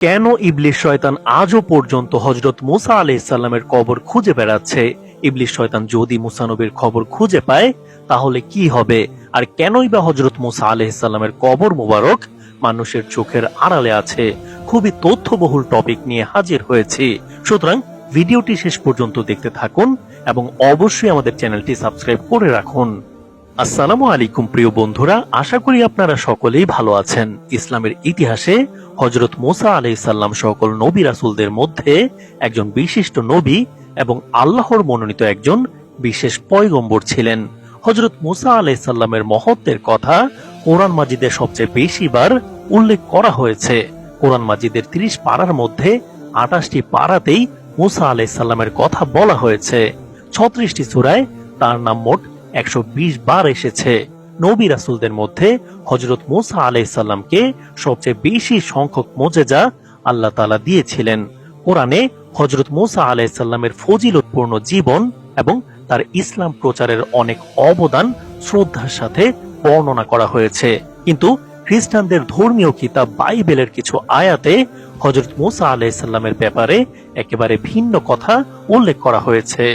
কেন ইবলিশ শয়তান আজও পর্যন্ত হজরত মুসা আলাইসাল্লামের কবর খুঁজে বেড়াচ্ছে? ইবলিশ শয়তান যদি মুসা নবীর খবর খুঁজে পায়, তাহলে কি হবে? আর কেনই বা হজরত মুসা আলাইসাল্লামের কবর মোবারক মানুষের চোখের আড়ালে আছে? খুবই তথ্যবহুল টপিক নিয়ে হাজির হয়েছি। সুতরাং ভিডিওটি শেষ পর্যন্ত দেখতে থাকুন এবং অবশ্যই আমাদের চ্যানেলটি সাবস্ক্রাইব করে রাখুন। আসসালামু আলাইকুম, প্রিয় বন্ধুরা। আশা করি আপনারা সকলেই ভালো আছেন। ইসলামের ইতিহাসে হজরত মোসা আলাইসাল্লাম সকল নবী রাসুলদের মধ্যে একজন বিশিষ্ট নবী এবং আল্লাহর মনোনীত একজন বিশেষ পয়গম্বর ছিলেন। হজরত মুসা আলাইসাল্লামের মহত্বের কথা কোরআন মাজিদের সবচেয়ে বেশিবার উল্লেখ করা হয়েছে। কোরআন মাজিদের তিরিশ পাড়ার মধ্যে আটাশটি পাড়াতেই মুসা আলাইসাল্লামের কথা বলা হয়েছে। ছত্রিশটি সূরায় তার নাম মোট একশো বিশ বার এসেছে। নবী রাসুলদের মধ্যে হজরত মোসা আলাইসাল্লামকে সবচেয়ে বেশি সংখ্যক মোজেজা আল্লাহ তালা দিয়েছিলেন। কোরআনে হজরত মোসা আলাইসাল্লামের ফজিলতপূর্ণ জীবন এবং তার ইসলাম প্রচারের অনেক অবদান শ্রদ্ধার সাথে বর্ণনা করা হয়েছে। কিন্তু খ্রিস্টানদের ধর্মীয় কিতাব বাইবেলের কিছু আয়াতে হজরত মোসা আলাইসাল্লামের ব্যাপারে একেবারে ভিন্ন কথা উল্লেখ করা হয়েছে।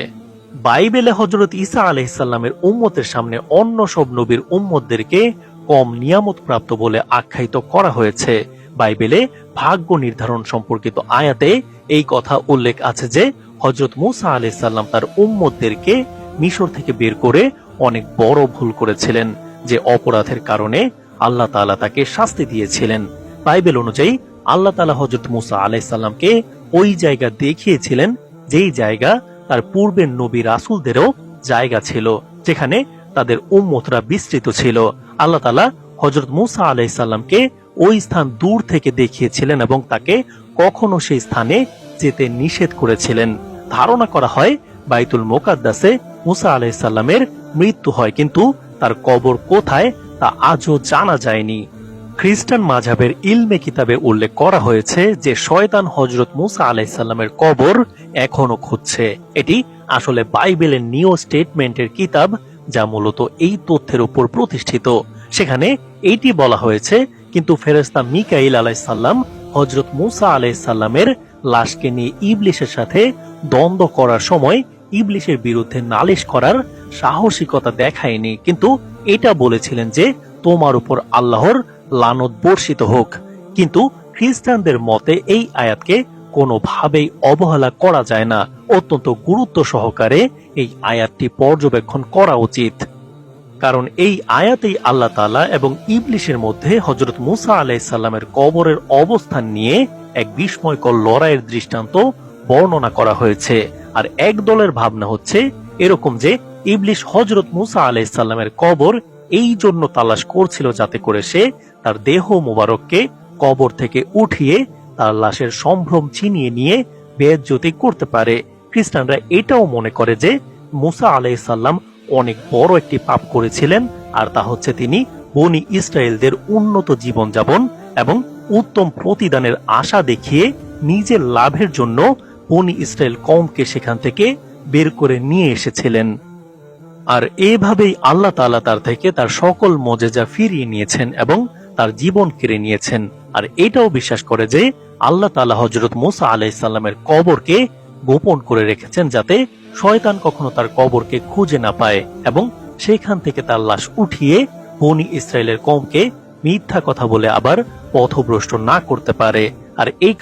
বাইবেলে হজরত ঈসা আলাইসাল্লামের উম্মতের সামনে অন্য সব নবীর উম্মতদেরকে কম নিয়ামত প্রাপ্ত বলে আখ্যায়িত করা হয়েছে। বাইবেলে ভাগ্য নির্ধারণ সম্পর্কিত আয়াতে এই কথা উল্লেখ আছে যে হজরত মুসা আলাইসাল্লাম তার উম্মতদেরকে মিশর থেকে বের করে অনেক বড় ভুল করেছিলেন, যে অপরাধের কারণে আল্লাহ তাআলা তাকে শাস্তি দিয়েছিলেন। বাইবেল অনুযায়ী আল্লাহ তালা হজরত মুসা আলাইসাল্লামকে ওই জায়গা দেখিয়েছিলেন, যেই জায়গা তার পূর্বের নবী রাসুলদেরও জায়গা ছিল, যেখানে তাদের উম্মতরা বিস্তৃত ছিল। আল্লাহ তালা হজরত মুসা আলাইসাল্লামকে ওই স্থান দূর থেকে দেখিয়েছিলেন এবং তাকে কখনো সেই স্থানে যেতে নিষেধ করেছিলেন। ধারণা করা হয়, বাইতুল মোকাদ্দাসে মুসা আলাইসাল্লামের মৃত্যু হয়, কিন্তু তার কবর কোথায় তা আজও জানা যায়নি। খ্রিস্টান মাঝাবের ইলমে কিতাবে উল্লেখ করা হয়েছে যে শয়তান হজরত মুসা আলাইসাল্লামের কবর এখনও খুঁজছে। এটি আসলে বাইবেলের নিও স্টেটমেন্টের কিতাব যা মূলত এই তথ্যের উপর প্রতিষ্ঠিত। সেখানে এইটি বলা হয়েছে, কিন্তু ফেরেস্তা মিকাইল আলাইসাল্লাম হজরত মুসা আলাইসাল্লামের লাশকে নিয়ে ইবলিশের সাথে দ্বন্দ্ব করার সময় ইবলিশের বিরুদ্ধে নালিশ করার সাহসিকতা দেখায়নি। কিন্তু এটা বলেছিলেন যে তোমার উপর আল্লাহর লানত বর্ষিত হোক। কিন্তু খ্রিস্টানদের মতে এই আয়াতকে কোনোভাবেই অবহেলা করা যায় না। অত্যন্ত গুরুত্ব সহকারে এই আয়াতটি পর্যবেক্ষণ করা উচিত। কারণ এই আয়াতেই আল্লাহ তালা এবং ইবলিশের মধ্যে হজরত মুসা আলাইসাল্লামের কবরের অবস্থান নিয়ে এক বিস্ময়কর লড়াইয়ের দৃষ্টান্ত বর্ণনা করা হয়েছে। আর এক দলের ভাবনা হচ্ছে এরকম যে ইবলিশ হজরত মুসা আলাইসাল্লামের কবর এই জন্য তালাশ করছিল যাতে করে সে তার দেহ মোবারককে কবর থেকে উঠিয়ে তার লাশের সম্ভ্রম ছিনিয়ে নিয়ে বেজ্যোতি করতে পারে। খ্রিস্টানরা এটাও মনে করে যে মুসা আলাইসাল্লাম অনেক বড় একটি পাপ করেছিলেন আর তা হচ্ছে তিনি বনি ইসরায়েলদের উন্নত জীবনযাপন এবং উত্তম প্রতিদানের আশা দেখিয়ে নিজের লাভের জন্য বনি ইসরায়েল কমকে সেখান থেকে বের করে নিয়ে এসেছিলেন। আর এভাবেই আল্লাহ তাআলা তার থেকে তার সকল মজেজা ফিরিয়ে নিয়েছেন এবং তার জীবন কেড়ে নিয়েছেন। আর এটাও বিশ্বাস করে যে আল্লাহ তাআলা হজরত মুসা আলাইসাল্লামের কবরকে গোপন করে রেখেছেন যাতে শয়তান কখনো তার কবরকে খুঁজে না পায় এবং সেখান থেকে তার লাশ উঠিয়ে বনি ইসরায়েলের কমকে মিথ্যা কথা বলে আবার পথভ্রষ্ট না করতে পারে। আর এই